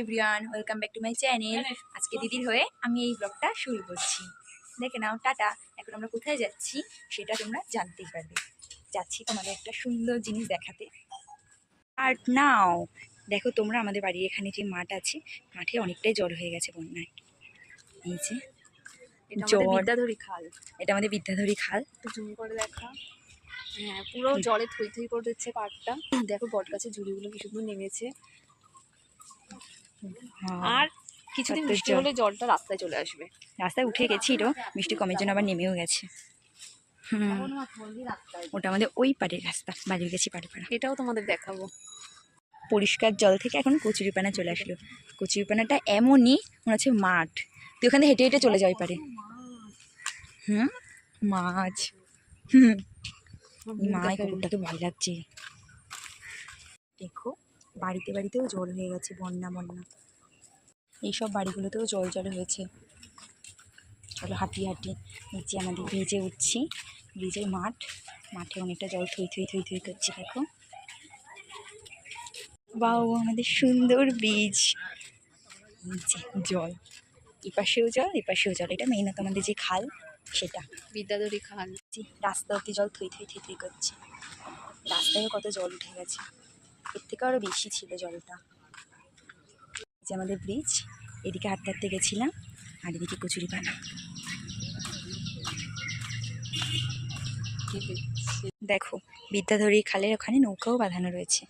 Everyone welcome back to my channel আজকে দিদির হয়ে আমি এই ব্লগটা শুরু করছি। দেখে নাও টাটা। এখন আমরা কোথায় যাচ্ছি সেটা তোমরা জানতেই পারবে। যাচ্ছি তোমাদের একটা সুন্দর জিনিস দেখাতে। আর নাও দেখো তোমরা আমাদের বাড়ির এখানে যে মাঠ আছে মাঠে অনেকটাই জল হয়ে গেছে বন্যায়। এই যে। বিদ্যাধরী খাল। এটা আমাদের বিদ্যাধরী খাল। জুম করে দেখা। হ্যাঁ পুরো জলে থই থই করে দিচ্ছে পাটটা দেখো বট গাছের ঝুড়িগুলো কি সুন্দর নেমেছে। আর কিছুদিন বৃষ্টি হলে জলটা রাস্তায় চলে আসবে। রাস্তায় উঠে গেছি গেছিল বৃষ্টি কমের জন্য আবার নেমেও গেছে। হুম। ওটা আমাদের ওই পাড়ের রাস্তা বাড়ির গেছি পাড়ে পাড়া। এটাও তোমাদের দেখাবো। পরিষ্কার জল থেকে এখন কচুরিপানা চলে আসলো। কচুরিপানাটা এমনই মনে হচ্ছে মাঠ। তুই ওখানে হেঁটে হেঁটে চলে যাওয়াই পারে হুম? মাছ। হুম। মা এই কুকুরটাকে ভয় লাগছে। দেখো। বাড়িতে বাড়িতেও জল হয়ে গেছে বন্যা বন্যা। এইসব বাড়িগুলোতেও জল জল হয়েছে। চলো হাঁটি হাঁটি নিচে আমাদের ব্রিজে উঠছি। ব্রিজের মাঠ মাঠে অনেকটা জল থই থই থই থই করছে দেখো। বাউ আমাদের সুন্দর বীজ। নিচে জল। এপাশেও জল এপাশেও জল। এটা মেইনত আমাদের যে খাল সেটা। বিদ্যাধরী খাল। রাস্তা অব্দি জল থই থই থই থই করছে। রাস্তায়ও কত জল উঠে গেছে। এর থেকে আরও বেশি ছিল জলটা। যে আমাদের ব্রিজ এদিকে হাঁটতে হাঁটতে গেছিলাম আর এদিকে কচুরি পানা। দেখো বিদ্যাধরী খালের ওখানে নৌকাও বাঁধানো রয়েছে।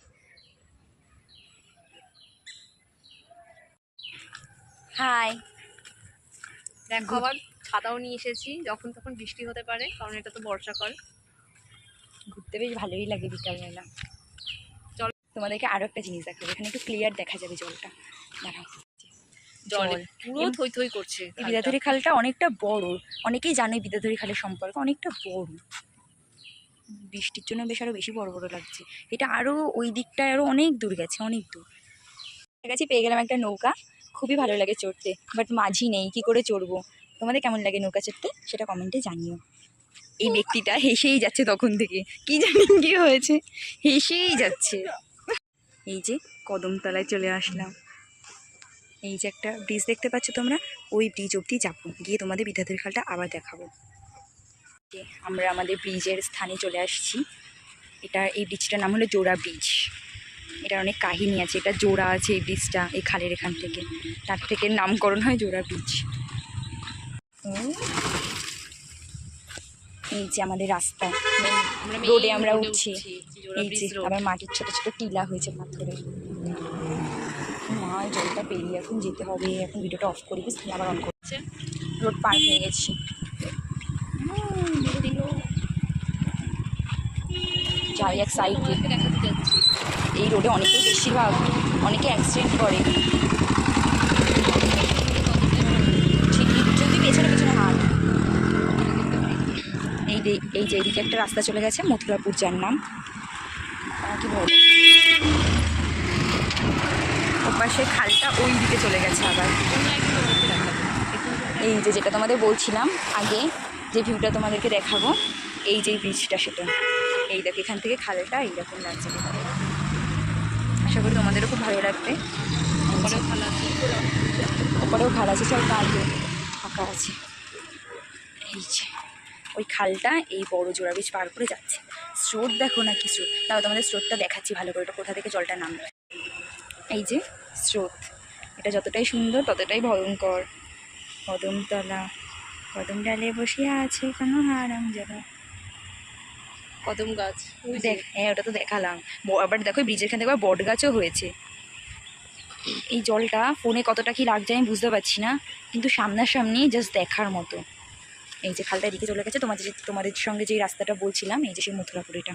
হাই দেখো আবার ছাতাও নিয়ে এসেছি যখন তখন বৃষ্টি হতে পারে কারণ এটা তো বর্ষাকাল। ঘুরতে বেশ ভালোই লাগে বিকালবেলা। তোমাদেরকে আরও একটা জিনিস দেখাবো। এখানে একটু ক্লিয়ার দেখা যাবে জলটা। দাঁড়াও। জলে। পুরো থই থই করছে। বিদ্যাধরী খালটা। অনেকটা বড়। অনেকেই জানে বিদ্যাধরী খালের সম্পর্কে অনেকটা বড়। বৃষ্টির জন্য বেশ আরও বেশি বড় বড় লাগছে। এটা আরও ওই দিকটায় আরও অনেক দূর গেছে অনেক দূর। কাছে পেয়ে গেলাম একটা নৌকা। খুবই ভালো লাগে চড়তে বাট মাঝি নেই কি করে চড়বো? তোমাদের কেমন লাগে নৌকা চড়তে? সেটা কমেন্টে জানিও। এই ব্যক্তিটা হেসেই যাচ্ছে তখন থেকে। কি জানি কি হয়েছে? হেসেই যাচ্ছে। এই যে কদমতলায় চলে আসলাম। এই যে একটা ব্রিজ দেখতে পাচ্ছ তোমরা? ওই ব্রিজ অবধি যাব। গিয়ে তোমাদের বিদ্যাধরী খালটা আবার দেখাবো। আমরা আমাদের ব্রিজের স্থানে চলে আসছি। এটা এই ব্রিজটার নাম হলো জোড়া ব্রিজ এটার অনেক কাহিনী আছে। এটা জোড়া আছে এই ব্রিজটা এই খালের এখান থেকে। তার থেকে নামকরণ হয় জোড়া ব্রিজ। এই যে আমাদের রাস্তা। রোডে আমরা উঠছি। জোড়া এই যে আবার মাটির ছোট ছোট টিলা হয়েছে পাথরের মা জলটা পেরিয়ে এখন যেতে হবে। এখন ভিডিওটা অফ করি বুঝলি আবার অন করছে রোড পার হয়ে গেছি। যাই এক সাইড এই রোডে অনেকেই বেশিরভাগ অনেকে অ্যাক্সিডেন্ট করে। এই যে এই যে এইদিকে একটা রাস্তা চলে গেছে মথুরাপুর যার নাম। কি বলব ওপাশে খালটা ওই দিকে চলে গেছে আবার। এই যে যেটা তোমাদের বলছিলাম আগে যে ভিউটা তোমাদেরকে দেখাবো এই যে ব্রিজটা সেটা। এই দেখো এখান থেকে খালটা এইরকম লাগছে। আশা করি তোমাদেরও খুব ভালো লাগবে। ওপরেও খাল আছে। চল পারবে ফাঁকা আছে। এই যে ওই খালটা এই বড় জোড়া বীজ পার করে যাচ্ছে। স্রোত দেখো না কি স্রোত? তাও তোমাদের স্রোতটা দেখাচ্ছি ভালো করে ওটা কোথা থেকে জলটা নামবে? এই যে স্রোত এটা যতটাই সুন্দর ততটাই ভয়ঙ্কর। কদমতলা কদম ডালে বসিয়া আছে কোনো হারাম যাবে কদম গাছ ওই দেখ হ্যাঁ ওটা তো দেখালাম। আবার দেখো ব্রিজের এখান থেকে বট গাছও হয়েছে। এই জলটা ফোনে কতটা কি লাগছে আমি বুঝতে পারছি না কিন্তু সামনাসামনি জাস্ট দেখার মতো। এই যে খালটা এদিকে চলে গেছে, তোমাদের তোমাদের সঙ্গে যে রাস্তাটা বলছিলাম, এই যে সেই মথুরাপুর এটা।